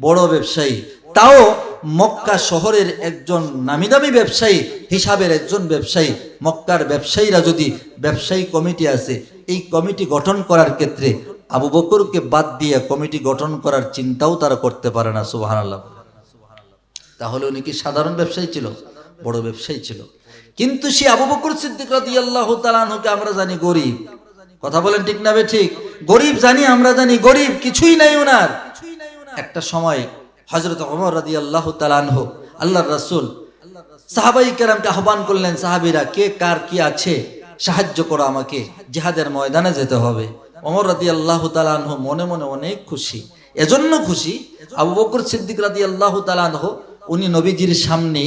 বড় ব্যবসায়ী। তাও মক্কা শহরের একজন নামিদামি ব্যবসায়ী হিসাবের একজন ব্যবসায়ী। মক্কার ব্যবসায়ীরা যদি ব্যবসায়ী কমিটি আছে, এই কমিটি গঠন করার ক্ষেত্রে আবু বকরকে বাদ দিয়ে কমিটি গঠন করার চিন্তাও তারা করতে পারে না সুবাহান আল্লাহ তাহলে উনি কি সাধারণ ব্যবসায়ী ছিল? বড় ব্যবসায়ী ছিল। কিন্তু সে আবু বকর সিদ্দিক রাদিয়াল্লাহু তাআলাকে আমরা জানি গরিব। কথা বলেন ঠিক না বে ঠিক? গরিব জানি, আমরা জানি গরিব, কিছুই নাই ওনার একটা সময় হজরত হযরত ওমর রাদিয়াল্লাহু তাআলাহু আল্লাহর রাসূল সাহাবাই কেরামকে আহ্বান করলেন, সাহাবীরা, কে, কার, কি আছে? সাহায্য করো আমাকে, জিহাদের ময়দানে যেতে হবে। ওমর রাদিয়াল্লাহু তাআলাহু মনে মনে অনেক খুশি। এজন্য খুশি, আবু বকর সিদ্দিক রাদিয়াল্লাহু তাআলাহু উনি নবীজির সামনে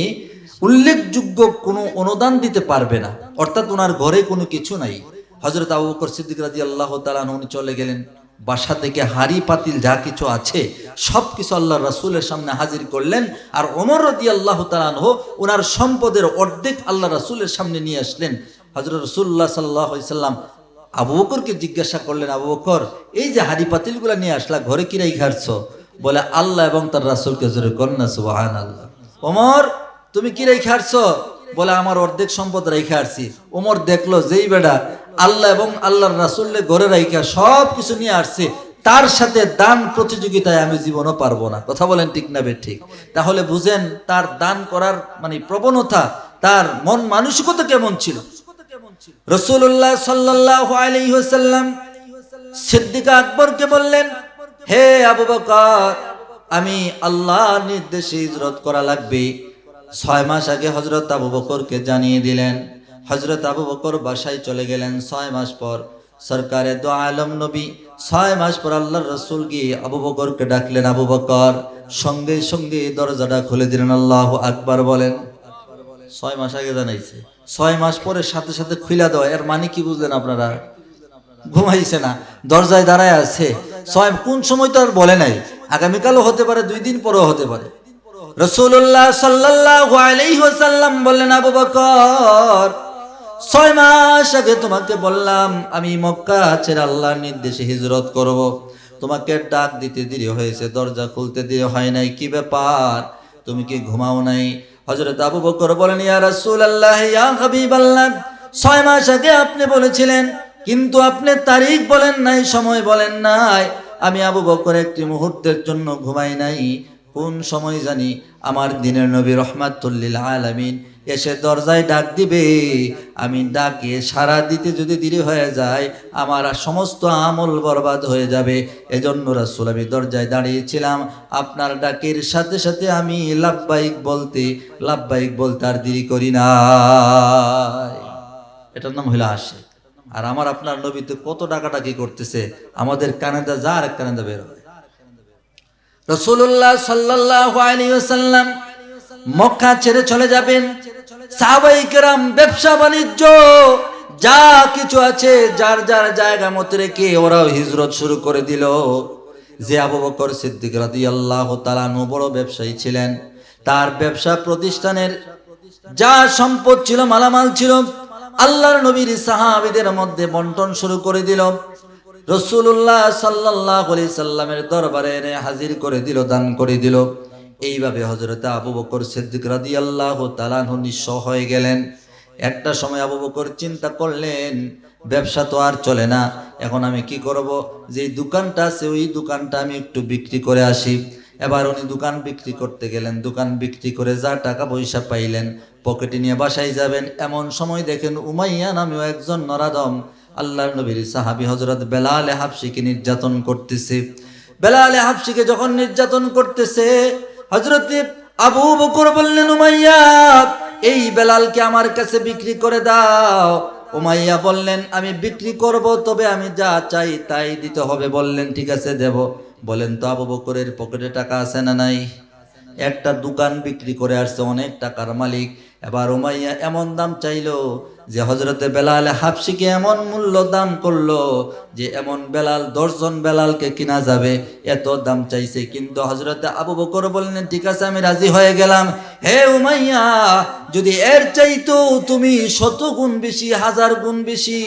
উল্লেখযোগ্য কোনো অনুদান দিতে পারবে না। অর্থাৎ ওনার ঘরে কোনো কিছু নাই। হজরত আবু বকর সিদ্দিক রাজি আল্লাহ তালান উনি চলে গেলেন। বাসা থেকে হাড়ি, পাতিল যা কিছু আছে সব কিছু আল্লাহ রাসুলের সামনে হাজির করলেন। আর ওমর রদি আল্লাহ তালানহ ওনার সম্পদের অর্ধেক আল্লাহ রাসুলের সামনে নিয়ে আসলেন। হজরত রসুল্লাহ সাল্লাহ সাল্লাম আবু বকরকে জিজ্ঞাসা করলেন, আবু বকর, এই যে হাড়ি, পাতিলগুলা নিয়ে আসলা, ঘরে কিরাই খাচ্ছ বলে, আল্লাহ এবং তার রাসুলকে জোরে কন্যা সুবাহান আল্লাহ ওমর, তুমি কি রেখে আসছ? বলে, আমার অর্ধেক সম্পদ রেখে আসছি। ওমর দেখল, যেই বেটা আল্লাহ এবং আল্লাহর রাসুল্লে ঘরে রাইখা সব কিছু নিয়ে আসছে, তার সাথে দান প্রতিযোগিতায় আমি জীবনও পারব না। কথা বলেন ঠিক না বে ঠিক? তাহলে বুঝেন, তার দান করার মানে প্রবণতা, তার মন মানসিকতা কেমন ছিল? রসুল্লাহ সাল্লাহ আলাইসাল্লাম সিদ্দিকা আকবরকে বললেন, হে আবু বকর, আমি আল্লাহ নির্দেশে হিজরত করা লাগবে। ছয় মাস আগে হজরত আবু বকরকে জানিয়ে দিলেন হজরত আবু বকর বাসায় চলে গেলেন ছয় মাস পর। সরকারে দো আলম নবী, ছয় মাস পর আল্লাহর রসুল গিয়ে আবু বকরকে ডাকলেন, আবু বকর, সঙ্গে সঙ্গে দরজাটা খুলে দিলেন, আল্লাহ আকবার বলেন। ছয় মাস আগে জানাইছে। ছয় মাস পরে সাথে সাথে খুইলা দেওয়া, এর মানে কি বুঝলেন আপনারা? ঘুমাইছে না, দরজায় দাঁড়ায় আছে। ছয়, কোন সময় তো আর বলে নাই, আগামীকালও হতে পারে, দুই দিন পরেও হতে পারে। রসুল্লাহ ওয়াসাল্লাম বললেন, আবু বকর ছয় মাস আগে তোমাকে বললাম, আমি মক্কা ছেড়ে আল্লাহর নির্দেশে হিজরত করব। তোমাকে ডাক দিতে দেরি হয়েছে, দরজা খুলতে দেরি হয় নাই, কি ব্যাপার? তুমি কি ঘুমাও নাই? হজরত আবু বকর বলেন, ইয়া রাসূলুল্লাহ, ইয়া হাবিবাল্লাহ, ছয় মাস আগে আপনি বলেছিলেন, কিন্তু আপনি তারিখ বলেন নাই, সময় বলেন নাই। আমি আবু বকর একটি মুহূর্তের জন্য ঘুমাই নাই। কোন সময় জানি, আমার দিনের নবী রহমাতুল্লিল আলামিন এসে দরজায় ডাক দিবে। আমি ডাকে সারা দিতে যদি দেরি হয়ে যায়, আমার সমস্ত আমল বরবাদ হয়ে যাবে। এজন্য রাসুল, আমি দরজায় দাঁড়িয়েছিলাম। আপনার ডাকের সাথে সাথে আমি লাভবাহিক বলতে লাভবাহিক বলতে আর দেরি করি না এটার নাম হইল আসে আর আমার আপনার নবীতে কত ডাকাডাকি করতেছে, আমাদের কানেদা যা আর কানেদা বের হয়। রসুল্লাহ সাল্লাহ আলিয়াল্লাম মক্কা ছেড়ে চলে যাবেন। সাহাবাই কেরাম, ব্যবসা বাণিজ্য, যা কিছু আছে, যার যার জায়গা মতো রেখে ওরাও হিজরত শুরু করে দিল। যে আবু বকর সিদ্দিক রাদি আল্লাহ তালানু বড় ব্যবসায়ী ছিলেন। তার ব্যবসা প্রতিষ্ঠানের যা সম্পদ ছিল, মালামাল ছিল, আল্লাহর নবীর সাহাবিদের মধ্যে বন্টন শুরু করে দিল। রসুল্লাহ সাল্লাহ সাল্লামের দরবারে হাজির করে দিল, দান করে দিল। এইভাবে হজরতে আবু বকর সিদ্দিক রাদি আল্লাহ তালানহ নিঃস্ব হয়ে গেলেন। একটা সময় আবু বকর চিন্তা করলেন, ব্যবসা তো আর চলে না, এখন আমি কি করব? যে দোকানটা আছে, ওই দোকানটা আমি একটু বিক্রি করে আসি। এবার উনি দোকান বিক্রি করতে গেলেন, দোকান বিক্রি করে যা টাকা পয়সা পাইলেন, পকেটে নিয়ে বাসায় যাবেন। এমন সময় দেখেন উমাইয়া নামেও একজন নরাদম আল্লাহর নবীর সাহাবি হজরত বেলালে হাফসিকে নির্যাতন করতেছে। বেলালে হাফসিকে যখন নির্যাতন করতেছে হজরত আবু বকর বললেন, উমাইয়া, এই বেলালকে আমার কাছে বিক্রি করে দাও। উমাইয়া বললেন, আমি বিক্রি করব, তবে আমি যা চাই তাই দিতে হবে। বললেন, ঠিক আছে, দেব। বলেন, তো আবু বকরের পকেটে টাকা আছে না নাই? একটা দোকান বিক্রি করে আসছে, অনেক টাকার মালিক। এবার উমাইয়া এমন দাম চাইলো যে হজরতে বেলাল হাফসিকে এমন মূল্য দাম করল যে এমন বেলাল, দশজন বেলালকে কিনা যাবে, এত দাম চাইছে। কিন্তু হজরতে আবু বকর বললেন, ঠিক আছে, আমি রাজি হয়ে গেলাম। হে উমাইয়া, যদি এর চাইতো তুমি শত গুণ বেশি, হাজার গুণ বেশি,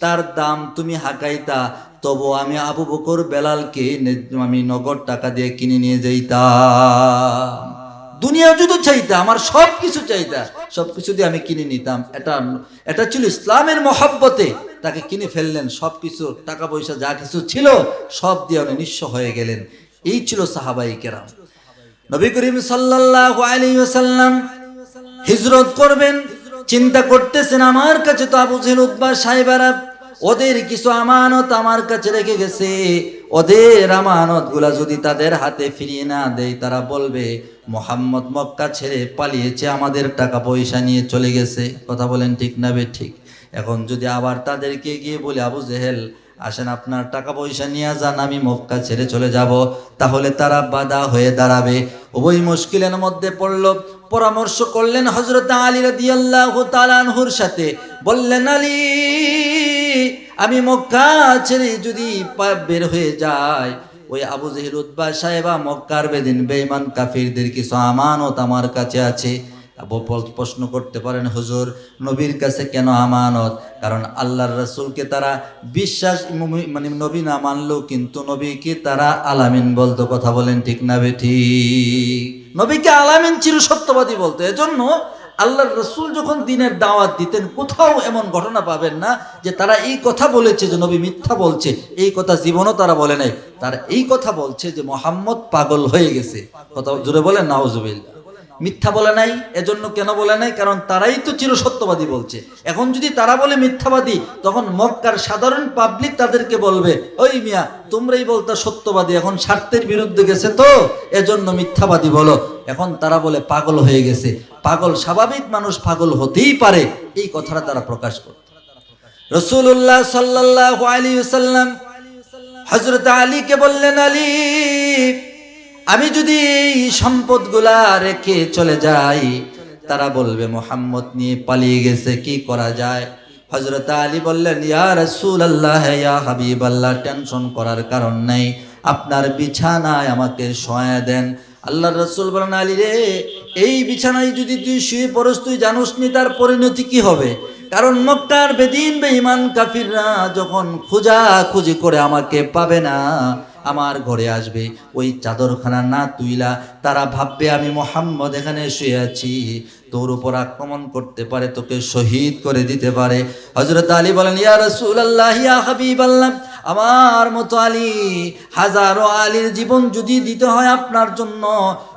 তার দাম তুমি হাঁকাইতা, তবু আমি আবু বকর বেলালকে আমি নগদ টাকা দিয়ে কিনে নিয়ে যাইতাম। দুনিয়া যদি চাইতা, আমার সব কিছু চাইতা সব কিছু দিয়ে আমি কিনে নিতাম। এটা এটা ছিল ইসলামের মহাব্বতে। তাকে কিনে ফেললেন সব কিছু টাকা পয়সা যা কিছু ছিল, সব দিয়ে উনি নিঃস্ব হয়ে গেলেন। এই ছিল সাহাবাই কেরাম। নবী করিম সাল্লাল্লাহু আলাইহি ওয়াসাল্লাম হিজরত করবেন, চিন্তা করতেছেন, আমার কাছে তো আবু জেহেল, উতবা সাহেবারা ওদের কিছু আমানত আমার কাছে রেখে গেছে। ওদের আমানতগুলা যদি তাদের হাতে ফিরিয়ে না দেয়, তারা বলবে মোহাম্মদ মক্কা ছেড়ে পালিয়েছে, আমাদের টাকা পয়সা নিয়ে চলে গেছে। কথা বলেন ঠিক না বে ঠিক? এখন যদি আবার তাদেরকে গিয়ে বলি, আবু জেহেল, আসেন আপনার টাকা পয়সা নিয়ে যান, আমি মক্কা ছেড়ে চলে যাব। তাহলে তারা বাধা হয়ে দাঁড়াবে। উভয় মুশকিলের মধ্যে পড়ল। পরামর্শ করলেন হজরত আলী রাদিয়াল্লাহু তাআলা আনহুর সাথে। বললেন, আলী, আমি মক্কা ছেড়ে যদি বের হয়ে যায় ওই আবু জহির উদ্বা সাহেবা মক্কার বেদিন বেঈমান কাফিরদের কিছু আমানত আমার কাছে আছে। প্রশ্ন করতে পারেন, হুজুর, নবীর কাছে কেন আমানত? কারণ আল্লাহর রসুলকে তারা বিশ্বাস মানে নবী না মানলেও কিন্তু নবীকে তারা আলামিন বলতো। কথা বলেন ঠিক না বেঠি নবীকে আলামিন চির সত্যবাদী বলতো। এজন্য আল্লাহর রসুল যখন দিনের দাওয়াত দিতেন, কোথাও এমন ঘটনা পাবেন না যে তারা এই কথা বলেছে যে নবী মিথ্যা বলছে। এই কথা জীবনও তারা বলে নাই। তারা এই কথা বলছে যে মোহাম্মদ পাগল হয়ে গেছে। কথা জুড়ে বলেন, নাউজুবিল্লাহ। মিথ্যা বলে নাই, এজন্য কেন বলে নাই? কারণ তারাই তো চির সত্যবাদী বলছে। এখন যদি তারা বলে মিথ্যাবাদী, তখন মক্কার সাধারণ পাবলিক তাদেরকে বলবে, ওই মিয়া, তোমরাই বলতা সত্যবাদী, এখন স্বার্থের বিরুদ্ধে গেছে তো, এজন্য মিথ্যাবাদী বলো। এখন তারা বলে, পাগল হয়ে গেছে। পাগল স্বাভাবিক মানুষ পাগল হতেই পারে। এই কথাটা তারা প্রকাশ করে। রসুল্লাহ সাল্লাহ আলী সাল্লাম হজরত আলীকে বললেন, আলী আমি যদি এই সম্পদগুলা রেখে চলে যাই, তারা বলবে, মোহাম্মদ নিয়ে পালিয়ে গেছে, কি করা যায়? হজরত আলী বললেন, ইয়া রসুল আল্লাহ ইয়া হাবিব আল্লাহ টেনশন করার কারণ নেই। আপনার বিছানায় আমাকে সহায় দেন। আল্লাহ রসুল বলেন, আলী রে, এই বিছানায় যদি তুই শুয়ে পড়স, তুই জানুস নি তার পরিণতি কি হবে? কারণ মক্কার বেদিন বেঈমান কাফিররা যখন খোঁজা খুঁজি করে আমাকে পাবে না আমার ঘরে আসবে। ওই চাদরখানা না তুইলা, তারা ভাববে আমি মোহাম্মদ এখানে শুয়ে আছি। তোর উপর আক্রমণ করতে পারে, তোকে শহীদ করে দিতে পারে। হজরত আলী বলেন, ইয়া রসুল আল্লাহ আমার মতো আলী, হাজারো আলীর জীবন যদি দিতে হয় আপনার জন্য,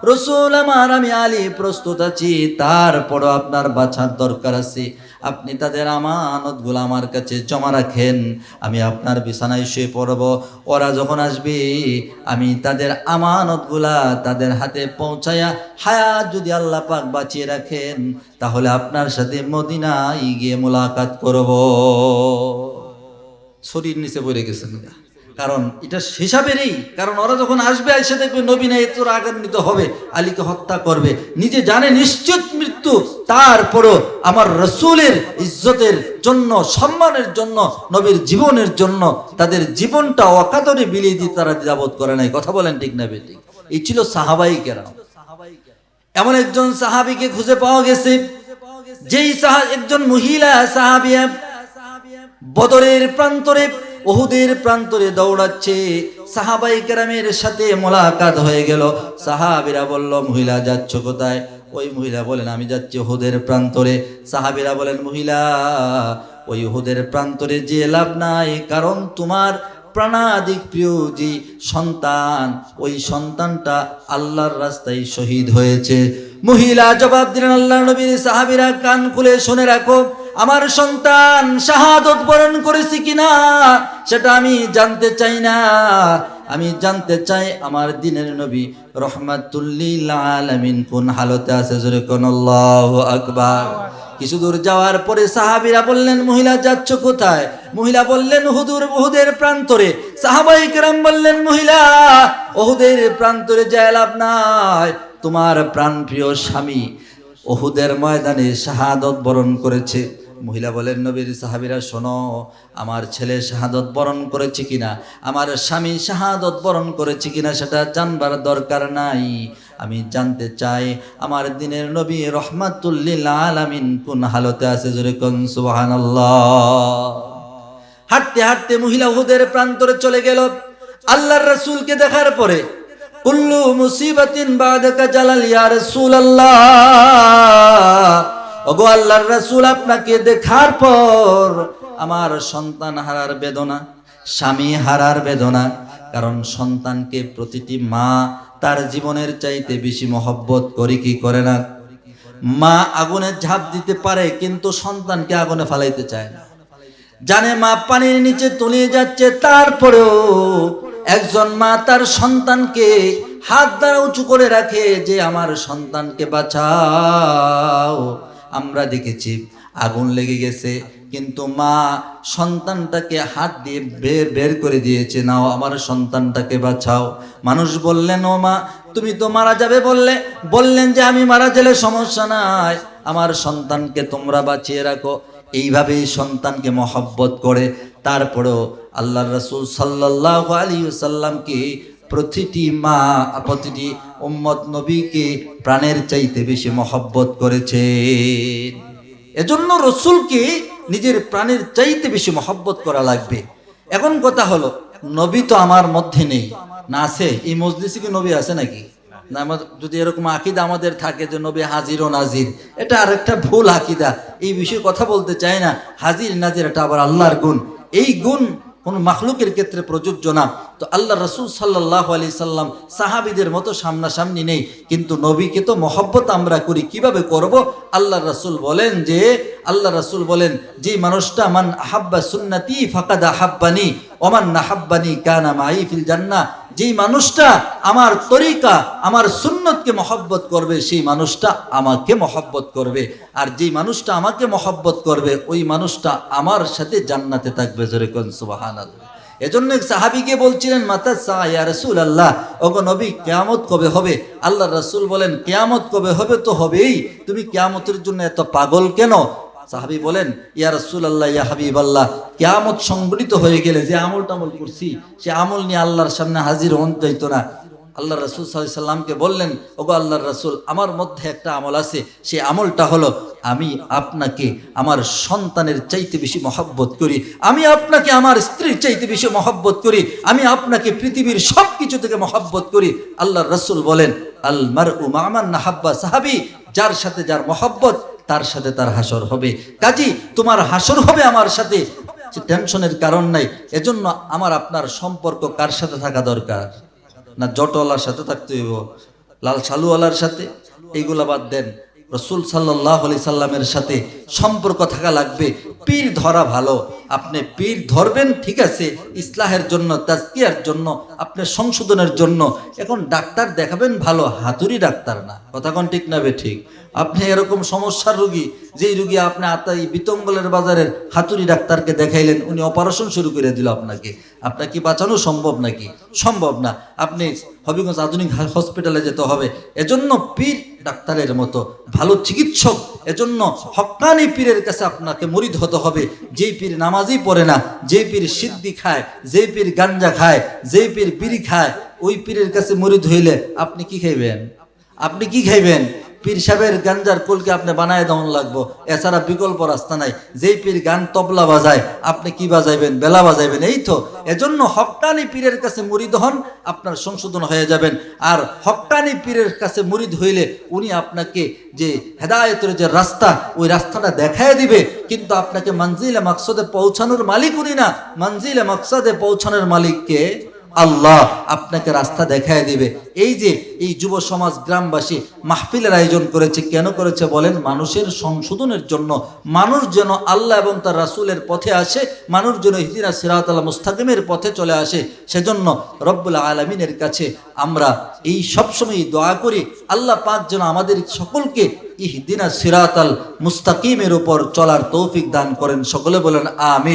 রসুল আমার, আমি আলী প্রস্তুত আছি, তারপরও আপনার বাছার দরকার আছে। আপনি তাদের আমানতগুলো আমার কাছে জমা রাখেন আমি আপনার বিছানায় শুয়ে পড়ব। ওরা যখন আসবে আমি তাদের আমানতগুলা তাদের হাতে পৌঁছায়া হায়াত যদি আল্লাহ পাক বাঁচিয়ে রাখেন তাহলে আপনার সাথে মদিনায় গিয়ে মোলাকাত করব। শরীর নিচে পড়ে গেছেন কারণ এটা হিসাবেরই। কারণ ওরা যখন আসবে এসে দেখবে নবীনা এতর আগান্বিত হবে আলীকে হত্যা করবে। নিজে জানে নিশ্চিত মৃত্যু তারপরও আমার রসুলের ইজ্জতের জন্য, সম্মানের জন্য, নবীর জীবনের জন্য তাদের জীবনটা অকাতরে বিলিয়ে দিয়ে তারা যাবত করে নাই। কথা বলেন ঠিক না বেঠিক? এই ছিল সাহাবাই কেরাম। এমন একজন সাহাবিকে খুঁজে পাওয়া গেছে, যেই সাহা, একজন মহিলা সাহাবিয়া বদরের প্রান্তরে, ওহুদের প্রান্তরে দৌড়াচ্ছে। সাহাবাই কেরামের সাথে মোলাকাত হয়ে গেল। সাহাবিরা বলল, মহিলা, যাচ্ছ কোথায়? ওই মহিলা বলেন, আমি যাচ্ছি ওহুদের প্রান্তরে। সাহাবিরা বলেন, মহিলা, ওই ওহুদের প্রান্তরে যে লাভ নাই, কারণ তোমার প্রাণাদিক প্রিয় যে সন্তান, ওই সন্তানটা আল্লাহর রাস্তায় শহীদ হয়েছে। মহিলা জবাব দিলেন, আল্লাহ নবীর সাহাবিরা কান খুলে শুনে রাখো, আমার সন্তান শাহাদত বরণ করেছি কিনা, সেটা আমি জানতে চাই না। আমি জানতে চাই, আমার দিনের নবী রহমাতুল্লিল আলামিন কোন হালতে আছে? জোরে কোন আল্লাহু আকবার। কিছু দূর যাওয়ার পরে সাহাবিরা বললেন, মহিলা যাচ্ছ কোথায়? মহিলা বললেন, হুদুর ওহুদের প্রান্তরে। সাহাবাই কেরাম বললেন, মহিলা ওহুদের প্রান্তরে যায় লাভ নাই। তোমার প্রাণপ্রিয় স্বামী ওহুদের ময়দানে শাহাদত বরণ করেছে। মহিলা বলেন নবীর সাহাবিরা, শোনো, আমার ছেলে শাহাদত বরণ করেছে কিনা? আমার স্বামী শাহাদত বরণ করেছে কিনা সেটা জানবার দরকার নাই। আমি জানতে চাই, আমার দিনের নবী রহমাতুল্লিল আলামিন কোন হালতে আছে জোরে কোন হাঁটতে হাঁটতে মহিলা উহুদের প্রান্তরে চলে গেল। আল্লাহর রাসূলকে দেখার পরে, কুল্লু মুসিবাতিন বাদাকা জালাল ইয়া রাসূলুল্লাহ। ওগো আল্লাহর রাসূল, আপনাকে দেখার পর আমার সন্তান হারার বেদনা, স্বামী হারার বেদনা, কারণ সন্তানকে প্রতিটি মা তার জীবনের চাইতে বেশি মহব্বত করে কি করে না? মা আগুনে ঝাঁপ দিতে পারে, কিন্তু সন্তানকে আগুনে ফালাইতে চায় না। জানে মা পানির নিচে তলিয়ে যাচ্ছে, তারপরেও একজন মা তার সন্তানকে হাত দ্বারা উঁচু করে রাখে যে, আমার সন্তানকে বাঁচাও। আমরা দেখেছি, আগুন লেগে গেছে, কিন্তু মা সন্তানটাকে হাত দিয়ে বের বের করে দিয়েছে, নাও আমার সন্তানটাকে বাঁচাও। মানুষ বললেন, ও মা, তুমি তো মারা যাবে বললে, বললেন যে আমি মারা গেলে সমস্যা নাই। আমার সন্তানকে তোমরা বাঁচিয়ে রাখো। এইভাবেই সন্তানকে মহব্বত করে। তারপরেও আল্লাহ রসুল সাল্লাহ আলী সাল্লামকে প্রতিটি মা, প্রতিটি উম্মত নবীকে প্রাণের চাইতে বেশি মহব্বত করেছে এজন্য রসুলকে নিজের প্রাণের চাইতে বেশি মহব্বত করা লাগবে। এখন কথা হলো, নবী তো আমার মধ্যে নেই। না আছে? এই মজলিসে কি নবী আছে নাকি? যদি এরকম আকিদা আমাদের থাকে যে নবী হাজির ও নাজির, এটা আর একটা ভুল আকিদা। এই বিষয়ে কথা বলতে চাই না। হাজির, নাজির, এটা আবার আল্লাহর গুণ। এই গুণ কোন মাখলুকের ক্ষেত্রে প্রযোজ্য না। তো আল্লাহ রসুল সাল্লাহ আলি সাল্লাম সাহাবিদের মতো সামনাসামনি নেই। কিন্তু নবীকে তো মহব্বত আমরা করি, কীভাবে করব? আল্লাহ রসুল বলেন যে, আল্লাহ রসুল বলেন, যে মানুষটা, মান আহাব্বা সুন্নাতি ফাকাদা আহাব্বানি, ওমান নাহাব্বানি কানা মাই ফিল জান্না যেই মানুষটা আমার তরিকা, আমার সুন্নতকে মহব্বত করবে, সেই মানুষটা আমাকে মহব্বত করবে। আর যেই মানুষটা আমাকে মহব্বত করবে, ওই মানুষটা আমার সাথে জান্নাতে থাকবে জোরে কোন সুবাহান এজন্য সাহাবিকে বলছিলেন, মাতা সায়া রসুল আল্লাহ ওগো নবী, কেয়ামত কবে হবে? আল্লাহ রসুল বলেন, কেয়ামত কবে হবে তো হবেই। তুমি কেয়ামতের জন্য এত পাগল কেন? সাহাবি বলেন, ইয়া রসুল আল্লাহ ইয়া হাবিব আল্লাহ কেয়ামত সংগঠিত হয়ে গেলে যে আমল টামল করছি, সে আমল নিয়ে আল্লাহর সামনে হাজির হন যাইতো না। আল্লাহ রসুল সাল্লামকে বললেন, ওগো আল্লাহর রসুল, আমার মধ্যে একটা আমল আছে, সেই আমলটা হলো, আমি আপনাকে আমার সন্তানের চাইতে বেশি মহব্বত করি, আমি আপনাকে আমার স্ত্রীর চাইতে বেশি মহব্বত করি, আমি আপনাকে পৃথিবীর সব কিছু থেকে মহব্বত করি। আল্লাহর রসুল বলেন, আল মার উমামান নাহাব্বা সাহাবি, যার সাথে যার মহব্বত তার সাথে তার হাসর হবে। কাজী, তোমার হাসর হবে আমার সাথে। টেনশনের কারণ নাই। এজন্য আমার আপনার সম্পর্ক কার সাথে থাকা দরকার? না জটওয়ালার সাথে থাকতে হইব, লাল সালুওয়ালার সাথে? এইগুলা বাদ দেন। রসুল সাল্লাহ আলি সাল্লামের সাথে সম্পর্ক থাকা লাগবে। পীর ধরা ভালো। আপনি পীর ধরবেন, ঠিক আছে, ইসলাহের জন্য, তাজকিয়ার জন্য, আপনার সংশোধনের জন্য। এখন ডাক্তার দেখাবেন ভালো, হাতুড়ি ডাক্তার না। কথা কোন ঠিক না বে ঠিক? আপনি এরকম সমস্যার রুগী, যেই রুগী আপনি আতাই বিতঙ্গলের বাজারের হাতুড়ি ডাক্তারকে দেখাইলেন, উনি অপারেশন শুরু করে দিল আপনাকে। আপনার কি বাঁচানো সম্ভব নাকি? সম্ভব না। আপনি হবিগঞ্জ আধুনিক হসপিটালে যেতে হবে। এজন্য পীর ডাক্তারের মতো ভালো চিকিৎসক এজন্য হকানি পীরের কাছে আপনাকে মরিদ হতে হবে। যেই পীর নামাজই পড়ে না, যেই পীর সিদ্ধি খায়, যেই পীর গাঞ্জা খায়, যেই পীর বিড়ি খায়, ওই পীরের কাছে মরিদ হইলে আপনি কি খাইবেন? আপনি কি খাইবেন? পীর সাহেবের গাঞ্জার কুলকে আপনি বানায় দেওয়ান লাগবো। এছাড়া বিকল্প রাস্তা নাই। যেই পীর গান তবলা বাজায়, আপনি কি বাজাইবেন, বেলা বাজাইবেন, এই তো। এজন্য হকটানি পীরের কাছে মুরিদ হন, আপনার সংশোধন হয়ে যাবেন। আর হকটানি পীরের কাছে মুরিদ হইলে উনি আপনাকে যে হেদায়তের যে রাস্তা, ওই রাস্তাটা দেখায় দিবে। কিন্তু আপনাকে মঞ্জিলে মাকসদে পৌঁছানোর মালিক উনি না। মঞ্জিলে মাকসদে পৌঁছানোর মালিককে আল্লাহ আপনাকে রাস্তা দেখায় দিবে। এই যে এই যুব সমাজ গ্রামবাসী মাহফিলের আয়োজন করেছে, কেন করেছে বলেন? মানুষের সংশোধনের জন্য। মানুষ যেন আল্লাহ এবং তার রাসূলের পথে আসে, মানুষ যেন হিদিনা সিরাত আল্লাহ মুস্তাকিমের পথে চলে আসে, সেজন্য রব্বুল আলমিনের কাছে আমরা এই সবসময় দোয়া করি, আল্লাহ পাক যেন আমাদের সকলকে ইহদিনা সিরাত আল মুস্তাকিমের উপর চলার তৌফিক দান করেন। সকলে বলেন, আমিন।